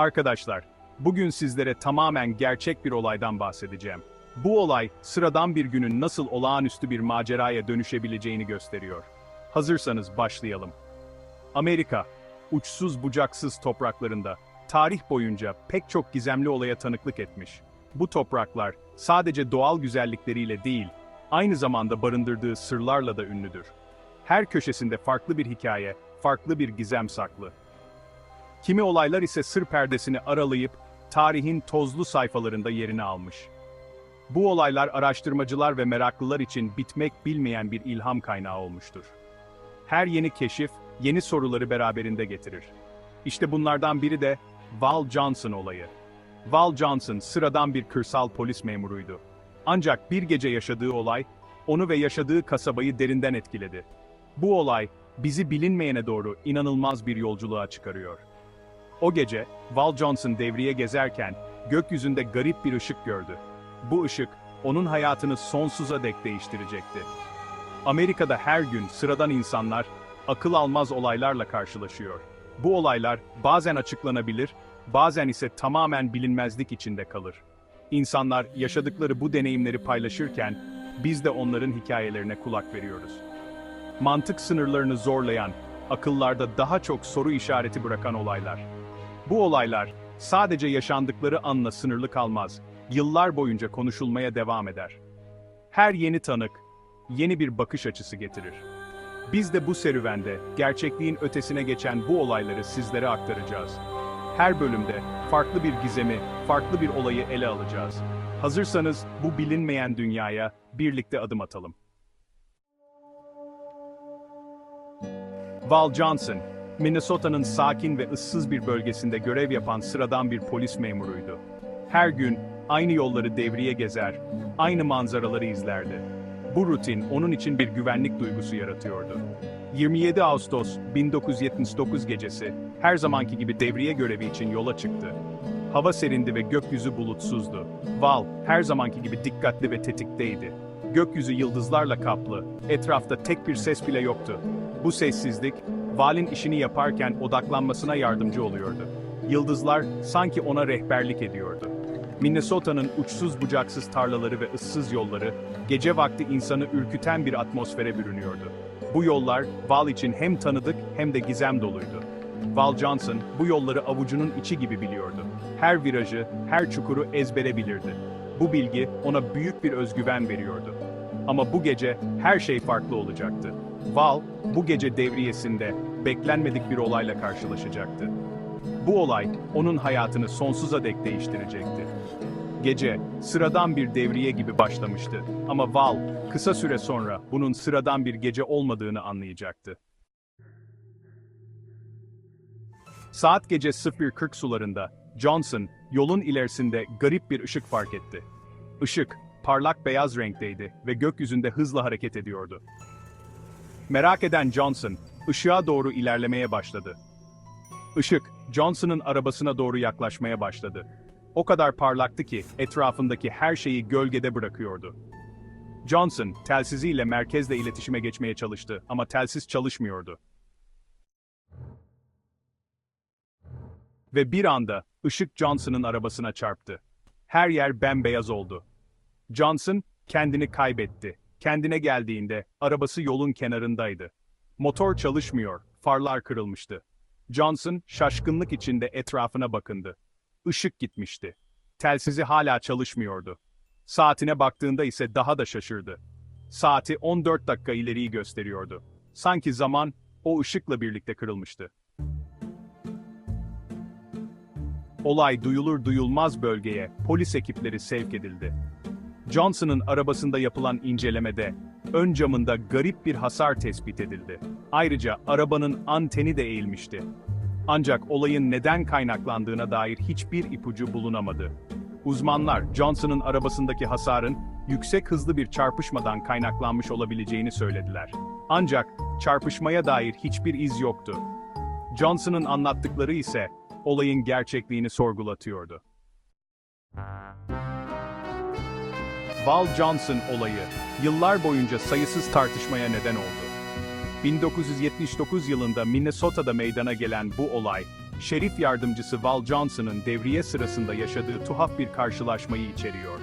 Arkadaşlar, bugün sizlere tamamen gerçek bir olaydan bahsedeceğim. Bu olay, sıradan bir günün nasıl olağanüstü bir maceraya dönüşebileceğini gösteriyor. Hazırsanız başlayalım. Amerika, uçsuz bucaksız topraklarında, tarih boyunca pek çok gizemli olaya tanıklık etmiş. Bu topraklar, sadece doğal güzellikleriyle değil, aynı zamanda barındırdığı sırlarla da ünlüdür. Her köşesinde farklı bir hikaye, farklı bir gizem saklı. Kimi olaylar ise sır perdesini aralayıp tarihin tozlu sayfalarında yerini almış. Bu olaylar araştırmacılar ve meraklılar için bitmek bilmeyen bir ilham kaynağı olmuştur. Her yeni keşif yeni soruları beraberinde getirir. İşte bunlardan biri de Val Johnson olayı. Val Johnson sıradan bir kırsal polis memuruydu. Ancak bir gece yaşadığı olay onu ve yaşadığı kasabayı derinden etkiledi. Bu olay bizi bilinmeyene doğru inanılmaz bir yolculuğa çıkarıyor. O gece, Val Johnson devriye gezerken, gökyüzünde garip bir ışık gördü. Bu ışık, onun hayatını sonsuza dek değiştirecekti. Amerika'da her gün sıradan insanlar, akıl almaz olaylarla karşılaşıyor. Bu olaylar bazen açıklanabilir, bazen ise tamamen bilinmezlik içinde kalır. İnsanlar yaşadıkları bu deneyimleri paylaşırken, biz de onların hikayelerine kulak veriyoruz. Mantık sınırlarını zorlayan, akıllarda daha çok soru işareti bırakan olaylar. Bu olaylar sadece yaşandıkları anla sınırlı kalmaz, yıllar boyunca konuşulmaya devam eder. Her yeni tanık, yeni bir bakış açısı getirir. Biz de bu serüvende gerçekliğin ötesine geçen bu olayları sizlere aktaracağız. Her bölümde farklı bir gizemi, farklı bir olayı ele alacağız. Hazırsanız bu bilinmeyen dünyaya birlikte adım atalım. Val Johnson, Minnesota'nın sakin ve ıssız bir bölgesinde görev yapan sıradan bir polis memuruydu. Her gün aynı yolları devriye gezer, aynı manzaraları izlerdi. Bu rutin onun için bir güvenlik duygusu yaratıyordu. 27 Ağustos 1979 gecesi her zamanki gibi devriye görevi için yola çıktı. Hava serindi ve gökyüzü bulutsuzdu. Val her zamanki gibi dikkatli ve tetikteydi. Gökyüzü yıldızlarla kaplı, etrafta tek bir ses bile yoktu. Bu sessizlik, Val'in işini yaparken odaklanmasına yardımcı oluyordu. Yıldızlar sanki ona rehberlik ediyordu. Minnesota'nın uçsuz bucaksız tarlaları ve ıssız yolları, gece vakti insanı ürküten bir atmosfere bürünüyordu. Bu yollar, Val için hem tanıdık hem de gizem doluydu. Val Johnson, bu yolları avucunun içi gibi biliyordu. Her virajı, her çukuru ezbere bilirdi. Bu bilgi ona büyük bir özgüven veriyordu. Ama bu gece her şey farklı olacaktı. Val, bu gece devriyesinde beklenmedik bir olayla karşılaşacaktı. Bu olay, onun hayatını sonsuza dek değiştirecekti. Gece, sıradan bir devriye gibi başlamıştı. Ama Val, kısa süre sonra bunun sıradan bir gece olmadığını anlayacaktı. Saat gece 01.40 sularında, Johnson, yolun ilerisinde garip bir ışık fark etti. Işık, parlak beyaz renkteydi ve gökyüzünde hızla hareket ediyordu. Merak eden Johnson, ışığa doğru ilerlemeye başladı. Işık, Johnson'ın arabasına doğru yaklaşmaya başladı. O kadar parlaktı ki etrafındaki her şeyi gölgede bırakıyordu. Johnson, telsiziyle merkezle iletişime geçmeye çalıştı ama telsiz çalışmıyordu. Ve bir anda ışık Johnson'ın arabasına çarptı. Her yer bembeyaz oldu. Johnson kendini kaybetti. Kendine geldiğinde arabası yolun kenarındaydı. Motor çalışmıyor, farlar kırılmıştı. Johnson şaşkınlık içinde etrafına bakındı. Işık gitmişti. Telsizi hala çalışmıyordu. Saatine baktığında ise daha da şaşırdı. Saati 14 dakika ileriyi gösteriyordu. Sanki zaman o ışıkla birlikte kırılmıştı. Olay duyulur duyulmaz bölgeye polis ekipleri sevk edildi. Johnson'ın arabasında yapılan incelemede ön camında garip bir hasar tespit edildi. Ayrıca arabanın anteni de eğilmişti. Ancak olayın neden kaynaklandığına dair hiçbir ipucu bulunamadı. Uzmanlar Johnson'ın arabasındaki hasarın yüksek hızlı bir çarpışmadan kaynaklanmış olabileceğini söylediler. Ancak çarpışmaya dair hiçbir iz yoktu. Johnson'ın anlattıkları ise olayın gerçekliğini sorgulatıyordu. Val Johnson olayı yıllar boyunca sayısız tartışmaya neden oldu. 1979 yılında Minnesota'da meydana gelen bu olay, şerif yardımcısı Val Johnson'ın devriye sırasında yaşadığı tuhaf bir karşılaşmayı içeriyor.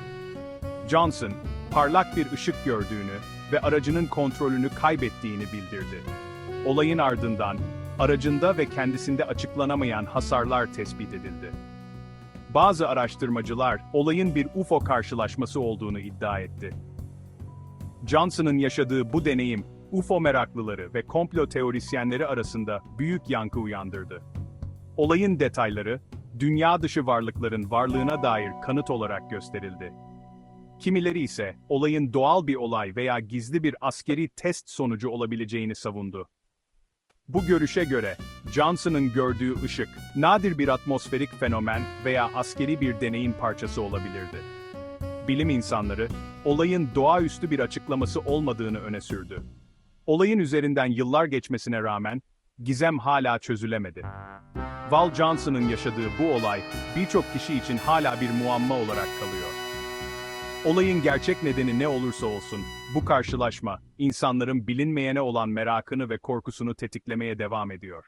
Johnson, parlak bir ışık gördüğünü ve aracının kontrolünü kaybettiğini bildirdi. Olayın ardından, aracında ve kendisinde açıklanamayan hasarlar tespit edildi. Bazı araştırmacılar, olayın bir UFO karşılaşması olduğunu iddia etti. Johnson'ın yaşadığı bu deneyim, UFO meraklıları ve komplo teorisyenleri arasında büyük yankı uyandırdı. Olayın detayları, dünya dışı varlıkların varlığına dair kanıt olarak gösterildi. Kimileri ise olayın doğal bir olay veya gizli bir askeri test sonucu olabileceğini savundu. Bu görüşe göre, Johnson'ın gördüğü ışık, nadir bir atmosferik fenomen veya askeri bir deneyin parçası olabilirdi. Bilim insanları, olayın doğaüstü bir açıklaması olmadığını öne sürdü. Olayın üzerinden yıllar geçmesine rağmen, gizem hala çözülemedi. Val Johnson'ın yaşadığı bu olay, birçok kişi için hala bir muamma olarak kalıyor. Olayın gerçek nedeni ne olursa olsun, bu karşılaşma, insanların bilinmeyene olan merakını ve korkusunu tetiklemeye devam ediyor.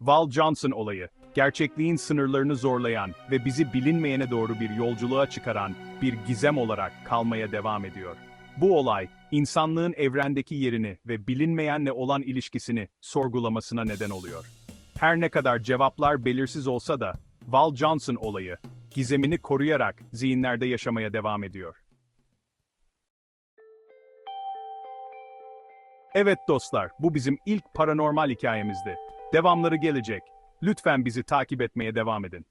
Val Johnson olayı, gerçekliğin sınırlarını zorlayan ve bizi bilinmeyene doğru bir yolculuğa çıkaran bir gizem olarak kalmaya devam ediyor. Bu olay, insanlığın evrendeki yerini ve bilinmeyenle olan ilişkisini sorgulamasına neden oluyor. Her ne kadar cevaplar belirsiz olsa da, Val Johnson olayı, gizemini koruyarak zihinlerde yaşamaya devam ediyor. Evet dostlar, bu bizim ilk paranormal hikayemizdi. Devamları gelecek. Lütfen bizi takip etmeye devam edin.